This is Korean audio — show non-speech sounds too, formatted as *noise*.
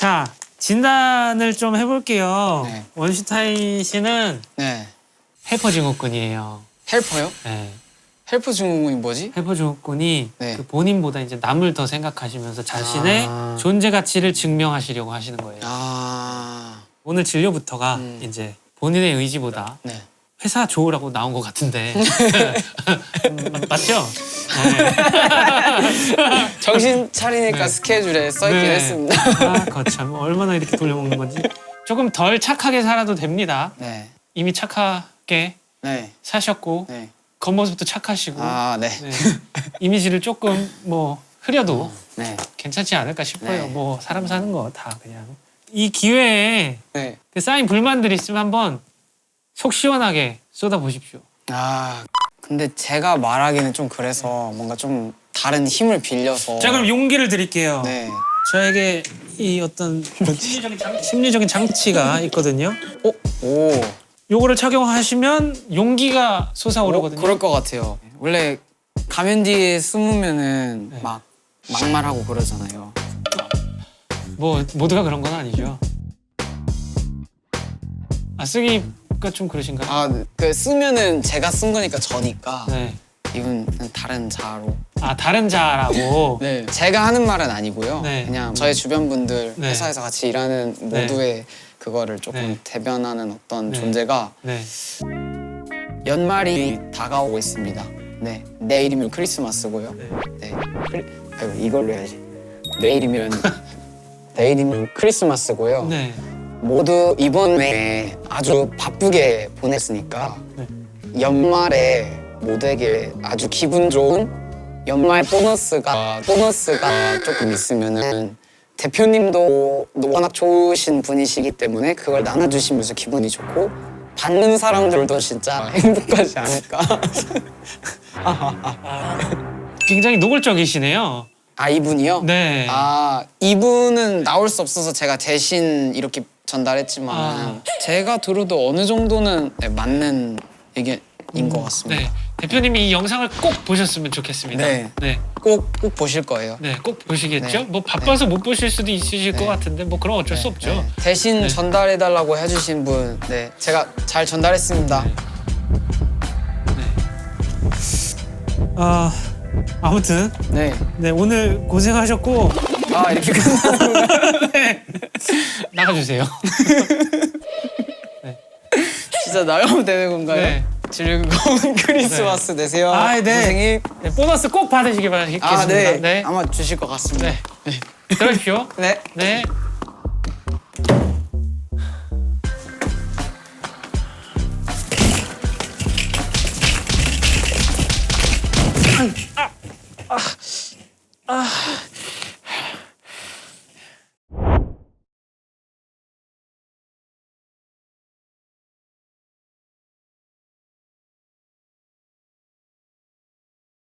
자 진단을 좀 해볼게요. 네. 원슈타인 씨는 네. 헬퍼 증후군이에요. 헬퍼요? 네. 헬퍼 증후군이 뭐지? 헬퍼 증후군이 네. 그 본인보다 이제 남을 더 생각하시면서 자신의 아. 존재 가치를 증명하시려고 하시는 거예요. 아. 오늘 진료부터가 음. 이제 본인의 의지보다 네. 회사 좋으라고 나온 것 같은데 음, *laughs* *laughs* 맞죠? 네. *laughs* 정신 차리니까 네. 스케줄에 써있긴 네. 했습니다. 아 거참 얼마나 이렇게 돌려먹는 건지 조금 덜 착하게 살아도 됩니다. 네. 이미 착하게 네. 사셨고 네. 겉모습도 착하시고 아, 네. 네. 이미지를 조금 뭐 흐려도 네. 괜찮지 않을까 싶어요. 네. 뭐 사람 사는 거 다 그냥 이 기회에 네. 그 쌓인 불만들 있으면 한번 속 시원하게 쏟아 보십시오. 아. 근데 제가 말하기는 좀 그래서 뭔가 좀 다른 힘을 빌려서 자 그럼 용기를 드릴게요. 네. 저에게 이 어떤 심리적인, 장, 심리적인 장치가 있거든요. 오. 오. 요거를 착용하시면 용기가 솟아오르거든요. 어, 그럴 것 같아요. 원래 가면 뒤에 숨으면은 네. 막 막말하고 그러잖아요. 뭐 모두가 그런 건 아니죠. 아 쓰기 가좀 그러신가요? 아, 그 쓰면은 제가 쓴 거니까 저니까 네. 이건 그냥 다른 자로. 아 다른 자라고. *laughs* 네. 제가 하는 말은 아니고요. 네. 그냥 저의 주변 분들 네. 회사에서 같이 일하는 네. 모두의 그거를 조금 네. 대변하는 어떤 네. 존재가 네. 연말이 다가오고 있습니다. 네. 내일이면 크리스마스고요. 네. 네. 크리... 아이고 이걸로 해야지. 내일이면 *laughs* 내일이면 크리스마스고요. 네. 모두 이번 해에 아주 바쁘게 보냈으니까 네. 연말에 모두에게 아주 기분 좋은 연말 보너스가 보너스가 조금 있으면은 대표님도 워낙 좋으신 분이시기 때문에 그걸 나눠주시면서 기분이 좋고 받는 사람들도 진짜 행복하지 않을까. *laughs* 굉장히 노골적이시네요. 아 이분이요? 네. 아 이분은 나올 수 없어서 제가 대신 이렇게 전달했지만 아. 제가 들어도 어느 정도는 네, 맞는 의견인 것 같습니다. 네. 대표님이 이 영상을 꼭 보셨으면 좋겠습니다. 네. 네. 꼭, 꼭 보실 거예요. 네, 꼭 보시겠죠? 네. 뭐 바빠서 못 보실 수도 있으실 것 네. 같은데 뭐 그럼 어쩔 수 없죠. 네. 대신 네. 전달해 달라고 해주신 분, 네, 제가 잘 전달했습니다. 네. 아 아무튼 네. 네 오늘 고생하셨고 아 이렇게 끝나는 *laughs* 네. 나가주세요. 진짜 나가면 되는 건가요? 네. 즐거운 크리스마스 되세요. 아, 네. 선생님. 네, 보너스 꼭 받으시기 바라겠습니다. 아, 네. 네. 아마 주실 것 같습니다. 네. 들어주십시오. *laughs* 네. 네. 아, 아, 아,